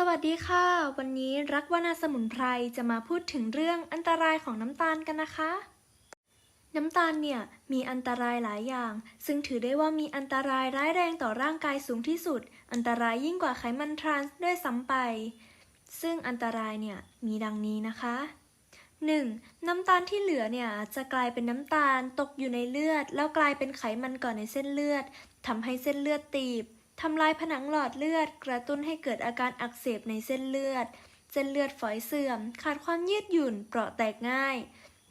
สวัสดีค่ะ วันนี้รักวนาสมุนไพรจะมาพูดถึงเรื่องอันตรายของน้ำตาลกันนะคะ น้ำตาลเนี่ยมีอันตรายหลายอย่าง ซึ่งถือได้ว่ามีอันตรายร้ายแรงต่อร่างกายสูงที่สุด อันตรายยิ่งกว่าไขมันทรานส์ด้วยซ้ำไป ซึ่งอันตรายเนี่ยมีดังนี้นะคะ 1. น้ำตาลที่เหลือเนี่ยจะกลายเป็นน้ำตาลตกอยู่ในเลือด แล้วกลายเป็นไขมันก่อนในเส้นเลือดทำให้เส้นเลือดตีบ ทำลายผนังหลอดเลือด กระตุ้นให้เกิดอาการอักเสบในเส้นเลือด เส้นเลือดฝอยเสื่อม ขาดความยืดหยุ่น เปราะแตกง่าย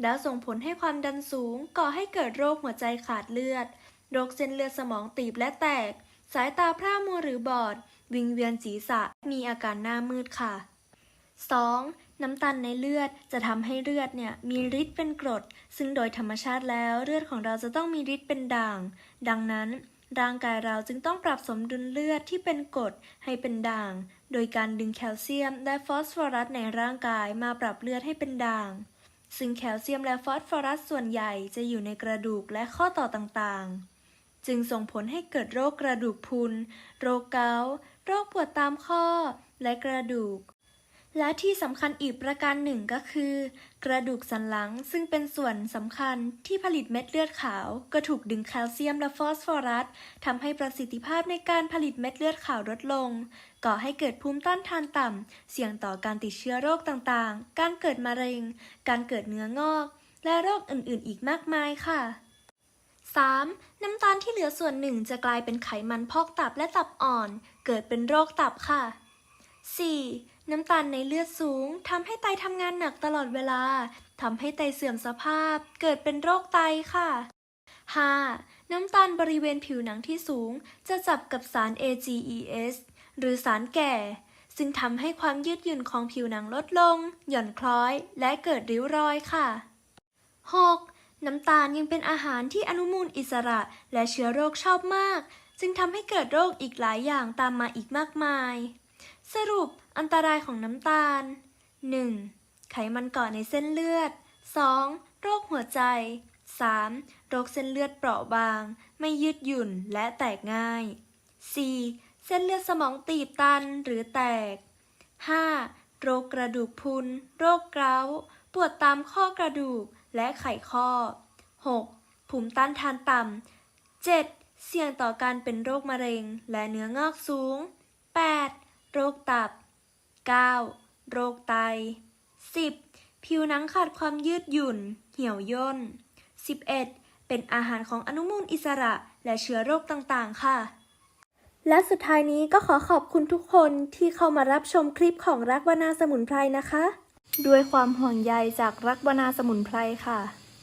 แล้วส่งผลให้ความดันสูง ก่อให้เกิดโรคหัวใจขาดเลือด โรคเส้นเลือดสมองตีบและแตก สายตาพร่ามัวหรือบอด วิงเวียนศีรษะ มีอาการหน้ามืดค่ะ 2. น้ำตาลในเลือดจะทำให้เลือดเนี่ยมีฤทธิ์เป็นกรด ซึ่งโดยธรรมชาติแล้วเลือดของเราจะต้องมีฤทธิ์เป็นด่าง ดังนั้น ร่างกายเราจึงต้องปรับสมดุลเลือดที่เป็นกรดให้เป็นด่าง โดยการดึงแคลเซียมและฟอสฟอรัสในร่างกายมาปรับเลือดให้เป็นด่าง ซึ่งแคลเซียมและฟอสฟอรัสส่วนใหญ่จะอยู่ในกระดูกและข้อต่อต่างๆ จึงส่งผลให้เกิดโรคกระดูกพุน โรคเกาต์ โรคปวดตามข้อ และกระดูก และที่สำคัญอีกประการหนึ่งก็คือ กระดูกสันหลังซึ่งเป็นส่วนสำคัญที่ผลิตเม็ดเลือดขาว ก็ถูกดึงแคลเซียมและฟอสฟอรัสทำให้ประสิทธิภาพในการผลิตเม็ดเลือดขาวลดลง ก่อให้เกิดภูมิต้านทานต่ำ เสี่ยงต่อการติดเชื้อโรคต่างๆ การเกิดมะเร็ง การเกิดเนื้องอก และโรคอื่นๆ อีกมากมายค่ะ 3. น้ำตาลที่เหลือส่วนหนึ่งจะกลายเป็นไขมันพอกตับและตับอ่อน เกิดเป็นโรคตับค่ะ 4. น้ำตาลในเลือดสูงทำให้ไตทำงานหนักตลอดเวลาทำให้ไตเสื่อมสภาพ เกิดเป็นโรคไตค่ะ 5. น้ำตาลบริเวณผิวหนังที่สูง จะจับกับสาร AGEs หรือสารแก่ ซึ่งทำให้ความยืดหยุ่นของผิวหนังลดลง หย่อนคล้อย และเกิดริ้วรอยค่ะ 6. น้ำตาลยังเป็นอาหารที่อนุมูลอิสระและเชื้อโรคชอบมาก จึงทำให้เกิดโรคอีกหลายอย่างตามมาอีกมากมาย สรุปอันตรายของน้ำตาล 1. ไขมันเกาะในเส้นเลือด 2. โรคหัวใจ 3. โรคเส้นเลือดเปราะบาง ไม่ยืดหยุ่นและแตกง่าย 4. เส้นเลือดสมองตีบตันหรือแตก 5. โรคกระดูกพุน โรคเกาต์ปวดตามข้อกระดูกและไขข้อ 6. ภูมิต้านทานต่ำ 7. เสี่ยงต่อการเป็นโรคมะเร็งและเนื้องอกสูง 8. โรคตับ 9. โรคไต 10. ผิวหนังขาดความยืดหยุ่น เหี่ยวย่น 11. เป็นอาหารของอนุมูลอิสระและเชื้อโรคต่างๆ ค่ะ และสุดท้ายนี้ก็ขอขอบคุณทุกคนที่เข้ามารับชมคลิปของรักวนาสมุนไพรนะคะ ด้วยความห่วงใยจากรักวนาสมุนไพรค่ะ